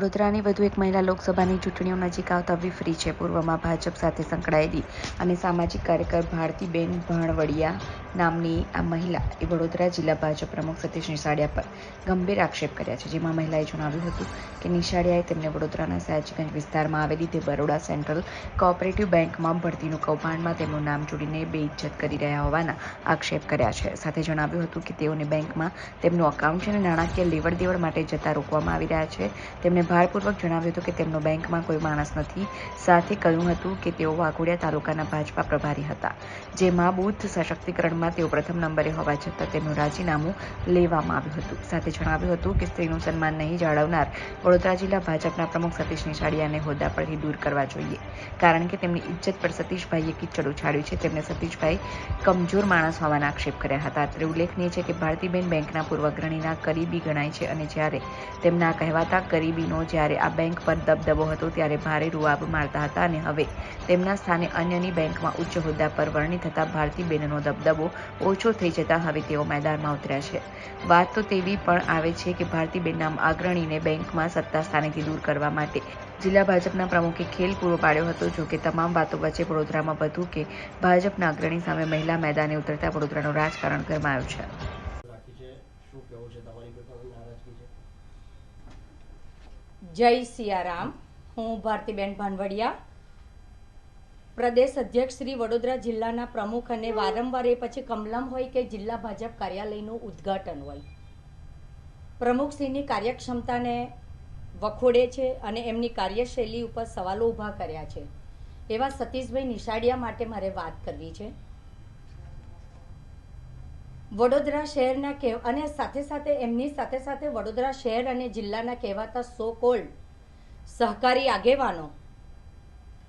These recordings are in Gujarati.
વડોદરાની વધુ એક મહિલા લોકસભાની ચૂંટણીઓ નજીક આવતા વિફરી છે. પૂર્વમાં ભાજપ સાથે સંકળાયેલી અને સામાજિક કાર્યકર ભારતીબેન ભાણવડિયા નામની આ મહિલા એ વડોદરા જિલ્લા ભાજપ પ્રમુખ સતીશ નિશાળિયા પર ગંભીર આક્ષેપ કર્યા છે. જેમાં મહિલાએ જણાવ્યું હતું કે નિશાળિયાએ તેમને વડોદરાના સયાજીગંજ વિસ્તારમાં આવેલી તે બરોડા સેન્ટ્રલ કોઓપરેટિવ બેંકમાં ભરતીનું કૌભાંડમાં તેમનું નામ જોડીને બેઇજ્જત કરી રહ્યા હોવાના આક્ષેપ કર્યા છે. સાથે જણાવ્યું હતું કે તેઓને બેંકમાં તેમનું અકાઉન્ટ છે અને નાણાકીય લેવડ દેવડ માટે જતા રોકવામાં આવી રહ્યા છે. તેમણે ભારપૂર્વક જણાવ્યું હતું કે તેમનો બેંકમાં કોઈ માણસ નથી. સાથે કહ્યું હતું કે તેઓ વાઘોડિયા તાલુકાના ભાજપા પ્રભારી હતા, જેમાં બુથ સશક્તિકરણમાં તેઓ પ્રથમ નંબરે હોવા છતાં તેમનું રાજીનામું લેવામાં આવ્યું હતું. સાથે જણાવ્યું હતું કે સ્ત્રીનું સન્માન નહીં જાળવનાર વડોદરા જિલ્લા ભાજપના પ્રમુખ સતીશ નિશાળિયાને હોદ્દા પરથી દૂર કરવા જોઈએ. કારણ કે તેમની ઇજ્જત પર સતીશભાઈએ કિચડ ઉછાળ્યું છે. તેમને સતીશભાઈ કમજોર માણસ હોવાના આક્ષેપ કર્યા હતા. અત્રે ઉલ્લેખનીય છે કે ભારતીબેન બેંકના પૂર્વ અગ્રણીના કરીબી ગણાય છે અને જ્યારે તેમના કહેવાતા કરીબીનો જ્યારે આ બેંક પર દબદબો હતો ત્યારે ભારે રૂઆબ મારતા હતા અને હવે તેમના સ્થાને અન્યની બેંકમાં ઉચ્ચ હોદ્દા પર વરણી થતા ભારતીબેનનો દબદબો ઓછો થઈ જતા હવે તેઓ મેદાનમાં ઉતર્યા છે. વાત તો તેવી પણ આવે છે કે ભારતીબેન નામ અગ્રણીને બેંકમાં સત્તા સ્થાનેથી દૂર કરવા માટે જિલ્લા ભાજપના પ્રમુખે ખેલ પૂરો પાડ્યો હતો. જો કે તમામ વાતો વચ્ચે વડોદરામાં વધુ કે ભાજપના અગ્રણી સામે મહિલા મેદાને ઉતરતા વડોદરાનું રાજકારણ ગરમાયું છે. જય સિયારામ. હું ભારતીબેન ભાનવડિયા. પ્રદેશ અધ્યક્ષ શ્રી વડોદરા જિલ્લાના પ્રમુખ અને વારંવાર એ પછી કમલમ હોય કે જિલ્લા ભાજપ કાર્યાલયનું ઉદ્ઘાટન હોય. પ્રમુખશ્રીની કાર્યક્ષમતાને વખોડે છે અને એમની કાર્યશૈલી ઉપર સવાલો ઊભા કર્યા છે. એવા સતીશભાઈ નિશાળિયા માટે મારે વાત કરવી છે. વડોદરા શહેરના કે અને સાથે સાથે એમની સાથે સાથે વડોદરા શહેર અને જિલ્લાના કહેવાતા સો કોલ્ડ સહકારી આગેવાનો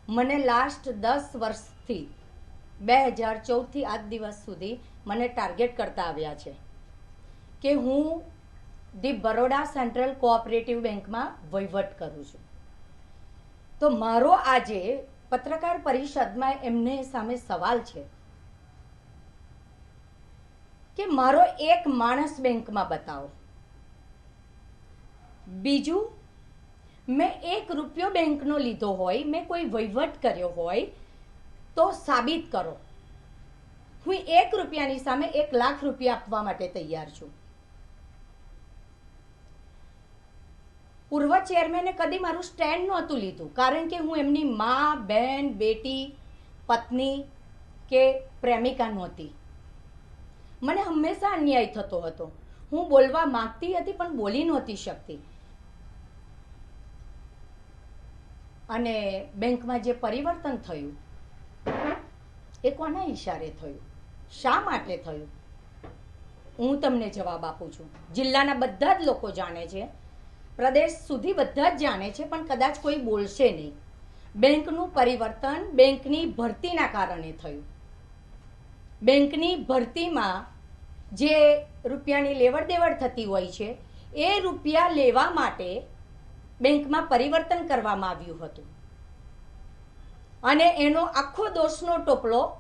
મને લાસ્ટ દસ વર્ષથી, બે હજાર ચૌદથી આજ દિવસ સુધી મને ટાર્ગેટ કરતા આવ્યા છે કે હું ધી બરોડા સેન્ટ્રલ કોઓપરેટિવ બેંકમાં વહીવટ કરું છું. તો મારો આજે પત્રકાર પરિષદમાં એમને સામે સવાલ છે કે મારો એક માણસ બેંકમાં બતાવો. બીજું મેં એક રૂપિયો બેંકનો લીધો હોય, મેં કોઈ વહીવટ કર્યો હોય, તો સાબિત કરો. હું એક રૂપિયાની સામે એક લાખ રૂપિયા આપવા માટે તૈયાર છું. પૂર્વ ચેરમેને કદી મારું સ્ટેન્ડ નહોતું લીધું, કારણ કે હું એમની મા, બેન, બેટી, પત્ની કે પ્રેમિકા નહોતી. મને હંમેશા અન્યાય થતો હતો. હું બોલવા માંગતી હતી, પણ બોલી નહોતી શકતી. અને બેંકમાં જે પરિવર્તન થયું, એ કોના ઈશારે થયું? શા માટે થયું? હું તમને જવાબ આપું છું. જિલ્લાના બધા જ લોકો જાણે છે, પ્રદેશ સુધી બધા જ જાણે છે, પણ કદાચ કોઈ બોલશે નહીં. બેંકનું પરિવર્તન બેંકની ભરતીના કારણે થયું. બેંકની ભરતીમાં જે રૂપિયાની લેવડ દેવડ થતી હોય છે, એ રૂપિયા લેવા માટે બેંકમાં પરિવર્તન કરવામાં આવ્યું હતું. અને એનો આખો દોષનો ટોપલો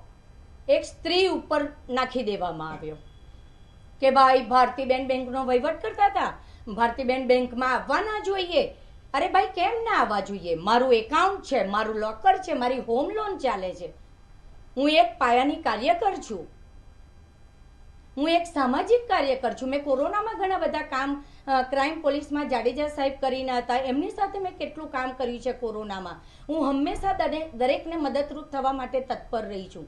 એક સ્ત્રી ઉપર નાખી દેવામાં આવ્યો. કે ભાઈ, ભારતીબેન બેંકનો વહીવટ કરતા હતા. ભારતીબેન બેંકમાં આવવા ના જોઈએ. અરે ભાઈ, કેમ ના આવવા જોઈએ? મારું એકાઉન્ટ છે, મારું લોકર છે, મારી હોમ લોન ચાલે છે. હું એક પાયાની કાર્યકર છું. હું એક સામાજિક કાર્યકર છું. મેં કોરોનામાં ઘણા બધા કામ ક્રાઇમ પોલીસમાં જાડેજા સાહેબ કરીને હતા. એમની સાથે મેં કેટલું કામ કર્યું છે કોરોનામાં. હું હંમેશા દરેક દરેકને મદદરૂપ થવા માટે તત્પર રહી છું.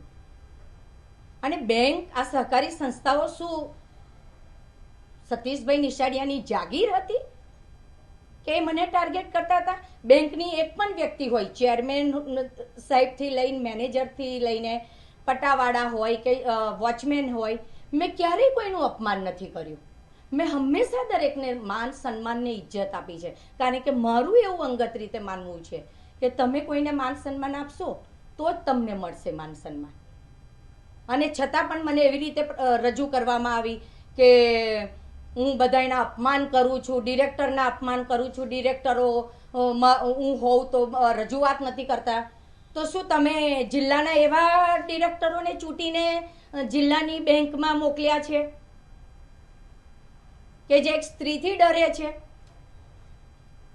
અને બેંક, આ સહકારી સંસ્થાઓ શું? સતીશભાઈ નિશાળિયાની જાગીર હતી? કે મને ટાર્ગેટ કરતા હતા? બેંકની એક પણ વ્યક્તિ હોય, ચેરમેન સાહેબથી લઈને મેનેજરથી લઈને પટાવાળા હોય કે વોચમેન હોય મેં ક્યારેય કોઈનું અપમાન નથી કર્યું. મેં હંમેશા દરેકને માન સન્માનને ઇજ્જત આપી છે. કારણ કે મારું એવું અંગત રીતે માનવું છે કે તમે કોઈને માન, સન્માન આપશો તો જ તમને મળશે માન, સન્માન. અને છતાં પણ મને એવી રીતે રજૂ કરવામાં આવી કે હું બધાના અપમાન કરું છું, ડિરેક્ટરના અપમાન કરું છું, ડિરેક્ટરો હું હોઉં તો રજૂઆત નથી કરતા. તો શું તમે જિલ્લાના એવા ડિરેક્ટરોને ચૂંટીને જિલ્લાની બેંકમાં મોકલ્યા છે? કે જે એક સ્ત્રીથી ડરે છે?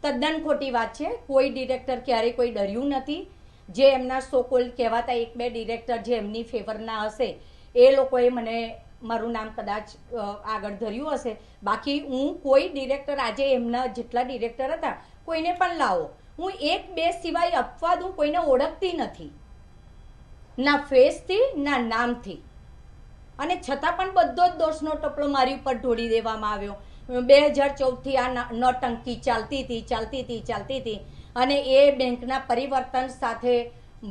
તદ્દન ખોટી વાત છે. કોઈ ડિરેક્ટર ક્યારેય કોઈ ડર્યું નથી. જે એમના સોકોલ કહેવાતા એક બે ડિરેક્ટર જે એમની ફેવરના હશે, એ લોકોએ મને મારું નામ કદાચ આગળ ધર્યું હશે. બાકી હું કોઈ ડિરેક્ટર, આજે એમના જેટલા ડિરેક્ટર હતા, કોઈને પણ લાવો. હું એક બે સિવાય અપવાદ હું કોઈને ઓળખતી નથી. ના ફેસથી, ના નામથી. અને છતાં પણ બધો જ દોષનો ટપલો મારી ઉપર ઢોળી દેવામાં આવ્યો. બે હજાર ચૌદથી આ નોટંકી ચાલતી હતી ચાલતી હતી ચાલતી હતી. અને એ બેંકના પરિવર્તન સાથે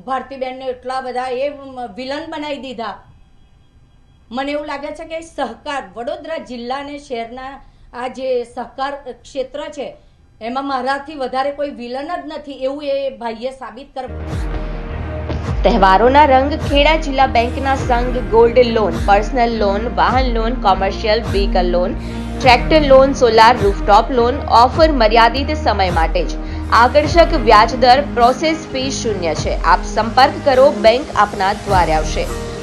ભારતીબેનને એટલા બધા એ વિલન બનાવી દીધા. મને એવું લાગે છે કે સહકાર વડોદરા જિલ્લા અને શહેરના આ જે સહકાર ક્ષેત્ર છે એમાં મારાથી વધારે કોઈ વિલન જ નથી, એવું એ ભાઈએ સાબિત કરવું તહેવારોના રંગ ખેડા જિલ્લા બેંકના સંઘ ગોલ્ડ લોન, પર્સનલ લોન, વાહન loan, commercial vehicle loan, tractor loan, solar rooftop loan, offer મર્યાદિત સમય માટે જ. આકર્ષક વ્યાજ દર પ્રોસેસ ફી શૂન્ય છે. આપ સંપર્ક કરો, બેંક આપના દ્વારે આવશે.